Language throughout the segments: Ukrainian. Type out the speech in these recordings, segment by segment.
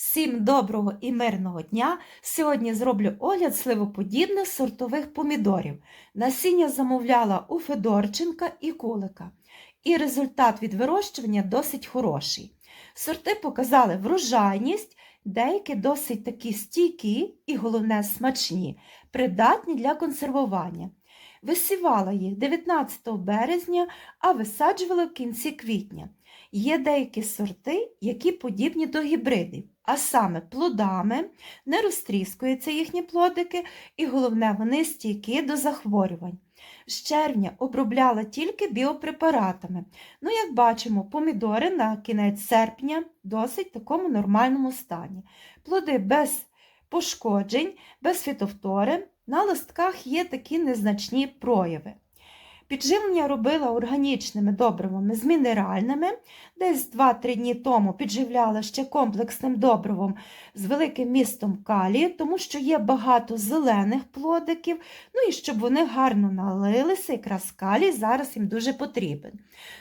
Всім доброго і мирного дня! Сьогодні зроблю огляд сливоподібних сортових помідорів. Насіння замовляла у Федорченка і Кулика. І результат від вирощування досить хороший. Сорти показали врожайність, деякі досить такі стійкі і, головне, смачні, придатні для консервування. Висівала їх 19 березня, а висаджувала в кінці квітня. Є деякі сорти, які подібні до гібридів, а саме плодами, не розтріскуються їхні плодики, і головне, вони стійкі до захворювань. З червня обробляла тільки біопрепаратами. Ну, як бачимо, помідори на кінець серпня досить такому нормальному стані. Плоди без пошкоджень, без фітофтори, на листках є такі незначні прояви. Підживлення робила органічними добривами з мінеральними. Десь 2-3 дні тому підживляла ще комплексним добривом з великим містом калію, тому що є багато зелених плодиків, ну і щоб вони гарно налилися, якраз калій зараз їм дуже потрібен.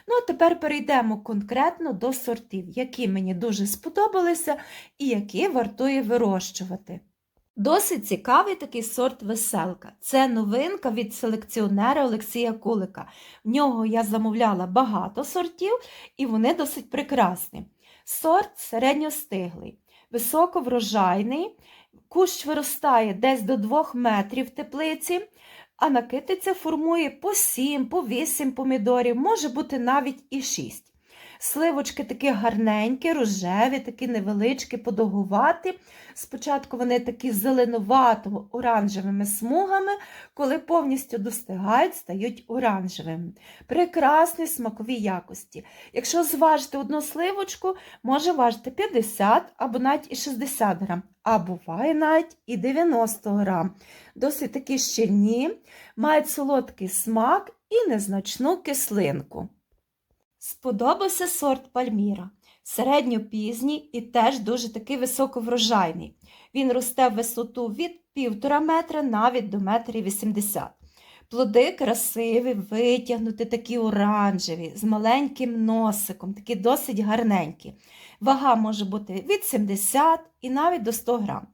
Ну, а тепер перейдемо конкретно до сортів, які мені дуже сподобалися і які вартує вирощувати. Досить цікавий такий сорт веселка. Це новинка від селекціонера Олексія Кулика. В нього я замовляла багато сортів, і вони досить прекрасні. Сорт середньостиглий, високоврожайний, кущ виростає десь до 2 метрів теплиці, а накитиця формує по 7, по 8 помідорів, може бути навіть і 6. Сливочки такі гарненькі, рожеві, такі невеличкі, подовгуваті. Спочатку вони такі зеленувато-оранжевими смугами, коли повністю достигають, стають оранжевими. Прекрасні смакові якості. Якщо зважити одну сливочку, може важити 50 або навіть і 60 грам, а буває навіть і 90 грам. Досить такі щільні, мають солодкий смак і незначну кислинку. Сподобався сорт Пальміра. Середньопізній і теж дуже такий високоврожайний. Він росте в висоту від 1,5 метра навіть до метрів 80. Плоди красиві, витягнуті, такі оранжеві, з маленьким носиком, такі досить гарненькі. Вага може бути від 70 і навіть до 100 грам.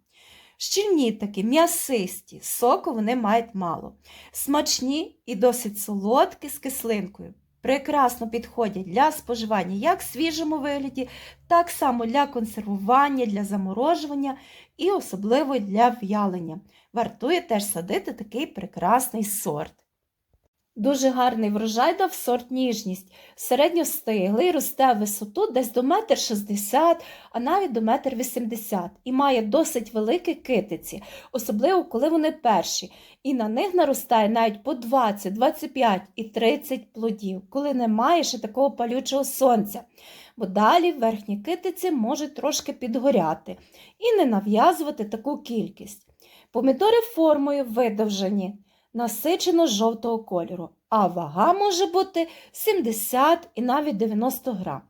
Щільні такі, м'ясисті, соку вони мають мало. Смачні і досить солодкі з кислинкою прекрасно підходять для споживання як в свіжому вигляді, так само для консервування, для заморожування і особливо для в'ялення. Вартує теж садити такий прекрасний сорт. Дуже гарний врожай дав сорт ніжність. Середньостиглий росте в висоту десь до 1,60 м, а навіть до 1,80 м і має досить великі китиці, особливо коли вони перші. І на них наростає навіть по 20, 25 і 30 плодів, коли немає ще такого палючого сонця. Бо далі верхні китиці можуть трошки підгоряти і не нав'язувати таку кількість. Помідори формою видовжені насичено жовтого кольору, а вага може бути 70 і навіть 90 грам.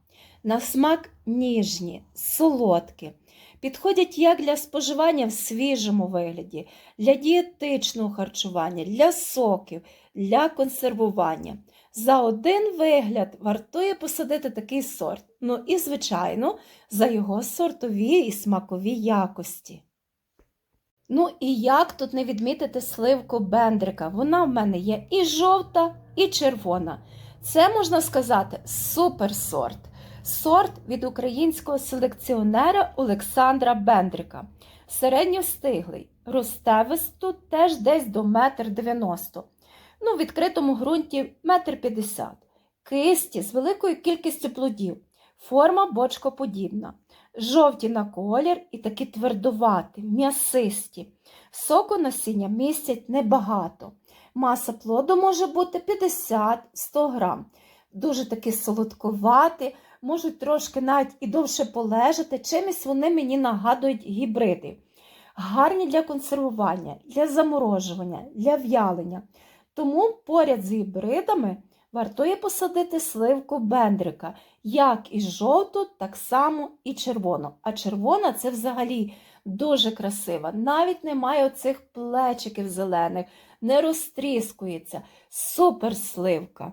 На смак ніжні, солодкі. Підходять як для споживання в свіжому вигляді, для дієтичного харчування, для соків, для консервування. За один вигляд вартує посадити такий сорт. Ну і, звичайно, за його сортові і смакові якості. Ну і як тут не відмітити сливку бендрика? Вона в мене є і жовта, і червона. Це, можна сказати, суперсорт. Сорт від українського селекціонера Олександра Бендрика. Середньостиглий. Росте висоту теж десь до 1,90 м. Ну, в відкритому ґрунті 1,50 м. Кисті з великою кількістю плодів. Форма бочкоподібна жовті на колір і такі твердуваті, м'ясисті. Соку насіння містять небагато. Маса плоду може бути 50-100 грам. Дуже такі солодковаті, можуть трошки навіть і довше полежати. Чимось вони мені нагадують гібриди. Гарні для консервування, для заморожування, для в'ялення. Тому поряд з гібридами Вартує посадити сливку бендрика, як і жовту, так само і червону. А червона це взагалі дуже красива. Навіть немає оцих плечиків зелених, не розтріскується. Супер сливка.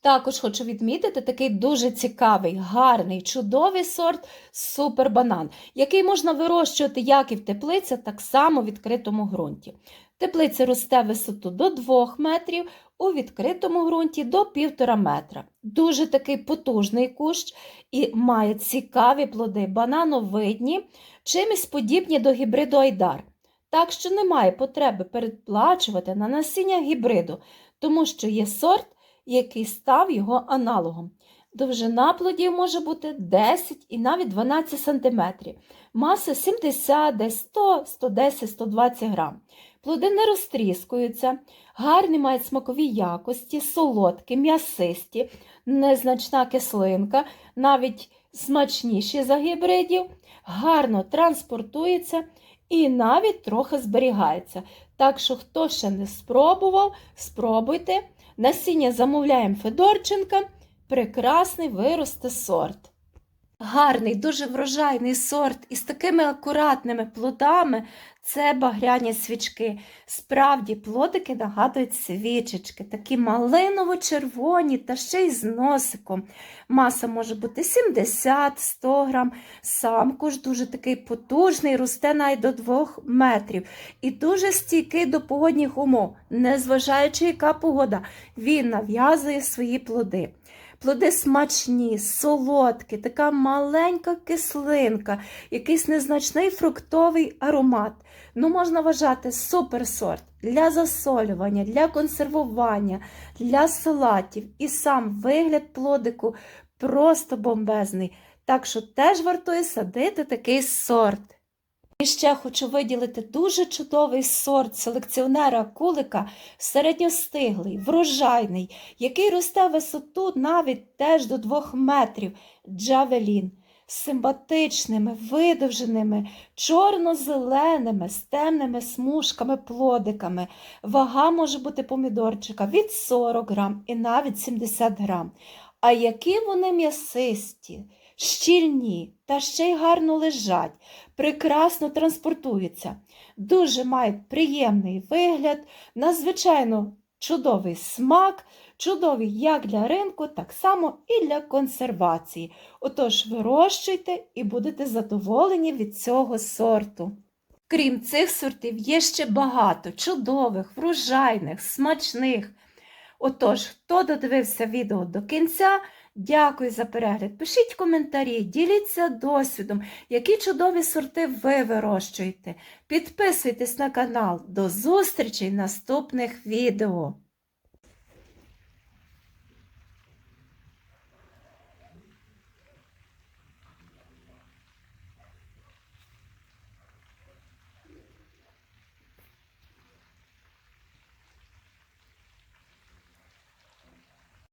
Також хочу відмітити такий дуже цікавий, гарний, чудовий сорт супербанан, який можна вирощувати як і в теплиці, так само в відкритому ґрунті. В теплиці росте висоту до 2 метрів, у відкритому ґрунті до 1,5 метра. Дуже такий потужний кущ і має цікаві плоди, банановидні, чимось подібні до гібриду Айдар. Так що немає потреби передплачувати на насіння гібриду, тому що є сорт, який став його аналогом. Довжина плодів може бути 10 і навіть 12 см, маса 70, десь 100, 110, 120 грам. Плоди не розтріскуються, гарні мають смакові якості, солодкі, м'ясисті, незначна кислинка, навіть смачніші за гібридів, гарно транспортується і навіть трохи зберігається. Так що, хто ще не спробував, спробуйте. Насіння замовляємо Федорченка. Прекрасний виросте сорт. Гарний, дуже врожайний сорт із такими акуратними плодами це багряні свічки. Справді, плодики нагадують свічечки, такі малиново-червоні та ще й з носиком. Маса може бути 70-100 грам. Сам куш дуже такий потужний, росте навіть до 2 метрів. І дуже стійкий до погодних умов, незважаючи, яка погода, він нав'язує свої плоди. Плоди смачні, солодкі, така маленька кислинка, якийсь незначний фруктовий аромат. Ну, можна вважати суперсорт для засолювання, для консервування, для салатів. І сам вигляд плодику просто бомбезний. Так що теж вартує садити такий сорт. І ще хочу виділити дуже чудовий сорт селекціонера кулика, середньостиглий, врожайний, який росте висоту навіть теж до 2 метрів джавелін, з симпатичними, видовженими, чорно-зеленими, з темними смужками, плодиками. Вага може бути помідорчика від 40 грам і навіть 70 грам. А які вони м'ясисті! Щільні та ще й гарно лежать, прекрасно транспортуються, дуже мають приємний вигляд, надзвичайно чудовий смак, чудовий як для ринку, так само і для консервації. Отож, вирощуйте і будете задоволені від цього сорту. Крім цих сортів, є ще багато чудових, врожайних, смачних. Отож, хто додивився відео до кінця, Дякую за перегляд. Пишіть коментарі, діліться досвідом, які чудові сорти ви вирощуєте. Підписуйтесь на канал. До зустрічі в наступних відео!